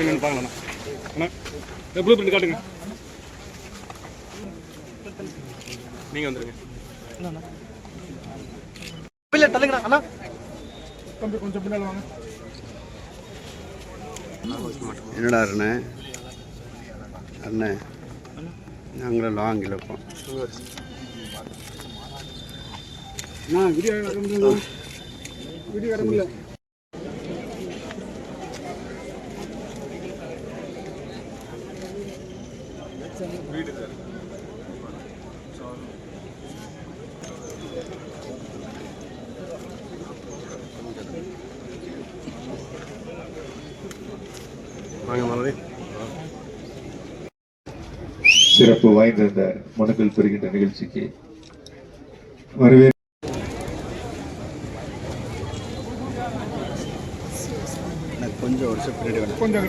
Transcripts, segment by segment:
என்னன்னு பார்க்கலாம் அண்ணா blue print காட்டுங்க. நீங்க வந்துருங்க. இல்ல தள்ளுங்கண்ணா அண்ணா. கொஞ்சம் கொஞ்சம் பின்னால் வாங்க. என்னடா அண்ணே அண்ணே நாங்களும் லாங்கில் இருப்போம் நான் வீடியோ வாங்க மலரே சிறப்பு வாய்ந்த இந்த மனுக்கள் பெறுகின்ற நிகழ்ச்சிக்கு வரவே எனக்கு கொஞ்சம் வருஷம் வேணும். கொஞ்சம்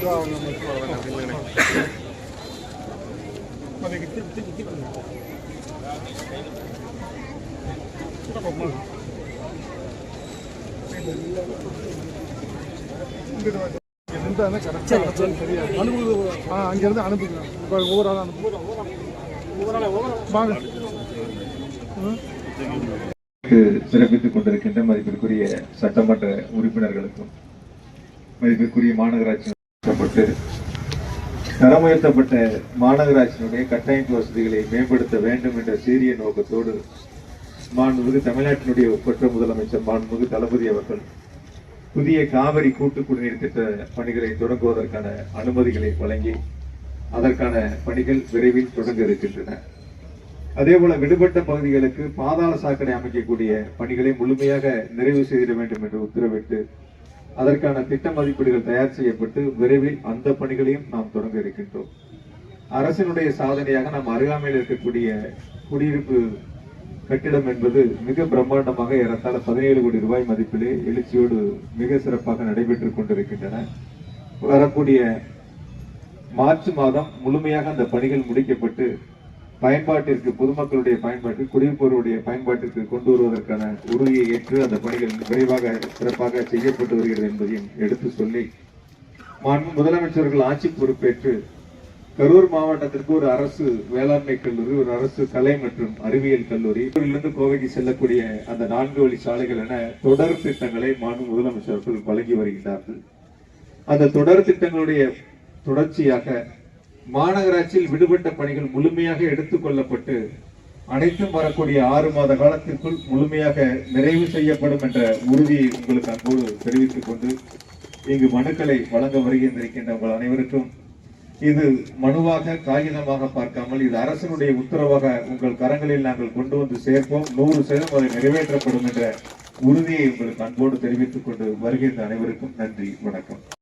கிட்ட வாங்க அதுக்கு திருப்பி திருப்பி திருப்பி அங்கிருந்து அனுப்புங்க இப்போ ஒவ்வொரு ஆளும் அனுப்புங்க ஒவ்வொரு ஆளா ஒவ்வொரு வாங்க சிறப்பித்துக் கொண்டிருக்கின்ற மதிப்பிற்குரிய சட்டமன்ற உறுப்பினர்களுக்கும் மதிப்பிற்குரிய மாநகராட்சி தரம் உயர்த்தப்பட்ட மாநகராட்சியினுடைய கட்டமைப்பு வசதிகளை மேம்படுத்த வேண்டும் என்ற சீரிய நோக்கத்தோடு மாண்புமிகு தமிழ்நாட்டினுடைய ஒப்பற்ற முதலமைச்சர் மாண்புமிகு தளபதி அவர்கள் புதிய காவிரி கூட்டு குடிநீர் திட்ட பணிகளை தொடங்குவதற்கான அனுமதிகளை வழங்கி அதற்கான பணிகள் விரைவில் தொடங்க இருக்கின்றன. அதே போல விடுபட்ட பகுதிகளுக்கு பாதாள சாக்கடை அமைக்கக்கூடிய பணிகளை முழுமையாக நிறைவு செய்திட வேண்டும் என்று உத்தரவிட்டு அதற்கான திட்ட மதிப்பீடுகள் தயார் செய்யப்பட்டு விரைவில் அந்த பணிகளையும் நாம் தொடங்க இருக்கின்றோம். அரசினுடைய சாதனையாக நாம் அருகாமையில் இருக்கக்கூடிய குடியிருப்பு கட்டிடம் என்பது மிக பிரம்மாண்டமாக ஏறத்தாழ பதினேழு கோடி ரூபாய் மதிப்பிலே எழுச்சியோடு மிக சிறப்பாக நடைபெற்றுக் கொண்டிருக்கின்றன. வரக்கூடிய மார்ச் மாதம் முழுமையாக அந்த பணிகள் முடிக்கப்பட்டு பயன்பாட்டிற்கு பொதுமக்களுடைய பயன்பாட்டிற்கு குடியிருப்போருடைய பயன்பாட்டிற்கு கொண்டு வருவதற்கான உறுதியை ஏற்று அந்த பணிகள் விரைவாக சிறப்பாக செய்யப்பட்டு வருகிறது என்பதையும் எடுத்து சொல்லி முதலமைச்சர்கள் ஆட்சி பொறுப்பேற்று கரூர் மாவட்டத்திற்கு ஒரு அரசு வேளாண்மை கல்லூரி ஒரு அரசு கலை மற்றும் அறிவியல் கல்லூரி கரூரிலிருந்து கோவைக்கு செல்லக்கூடிய அந்த நான்கு வழி சாலைகள் என தொடர் திட்டங்களை மாண்பு முதலமைச்சர்கள் வழங்கி வருகின்றார்கள். அந்த தொடர் திட்டங்களுடைய தொடர்ச்சியாக மாநகராட்சியில் விடுபட்ட பணிகள் முழுமையாக எடுத்துக்கொள்ளப்பட்டு அனைத்தும் வரக்கூடிய ஆறு மாத காலத்திற்குள் முழுமையாக நிறைவு செய்யப்படும் என்ற உறுதியை உங்களுக்கு அன்போடு தெரிவித்துக் கொண்டு இங்கு மனுக்களை வழங்க வருகின்றிருக்கின்ற உங்கள் அனைவருக்கும் இது மனுவாக காகிதமாக பார்க்காமல் இது அரசினுடைய உத்தரவாக உங்கள் கரங்களில் நாங்கள் கொண்டு வந்து சேர்ப்போம். நூறு சதவீதம் அதை நிறைவேற்றப்படும் என்ற உறுதியை உங்களுக்கு அன்போடு தெரிவித்துக் கொண்டு வருகின்ற அனைவருக்கும் நன்றி வணக்கம்.